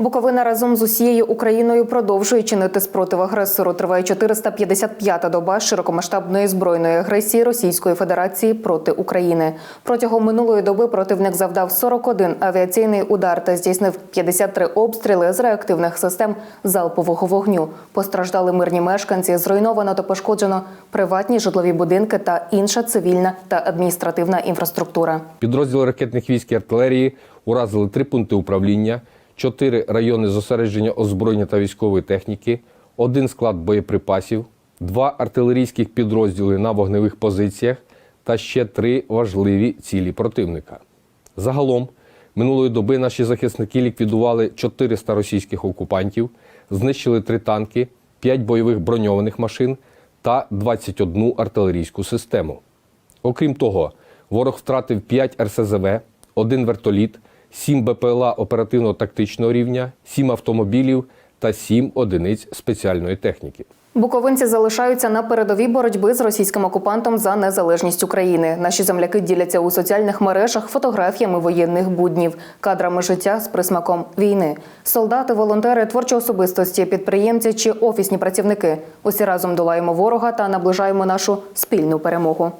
Буковина разом з усією Україною продовжує чинити спротив агресору. Триває 455-та доба широкомасштабної збройної агресії Російської Федерації проти України. Протягом минулої доби противник завдав 41 авіаційний удар та здійснив 53 обстріли з реактивних систем залпового вогню. Постраждали мирні мешканці, зруйновано та пошкоджено приватні житлові будинки та інша цивільна та адміністративна інфраструктура. Підрозділи ракетних військ і артилерії уразили три пункти управління, чотири райони зосередження озброєння та військової техніки, один склад боєприпасів, два артилерійських підрозділи на вогневих позиціях та ще три важливі цілі противника. Загалом минулої доби наші захисники ліквідували 400 російських окупантів, знищили три танки, 5 бойових броньованих машин та 21 артилерійську систему. Окрім того, ворог втратив 5 РСЗВ, один вертоліт, 7 БПЛА оперативно-тактичного рівня, 7 автомобілів та 7 одиниць спеціальної техніки. Буковинці залишаються на передовій боротьби з російським окупантом за незалежність України. Наші земляки діляться у соціальних мережах фотографіями воєнних буднів, кадрами життя з присмаком війни. Солдати, волонтери, творчі особистості, підприємці чи офісні працівники. Усі разом долаємо ворога та наближаємо нашу спільну перемогу.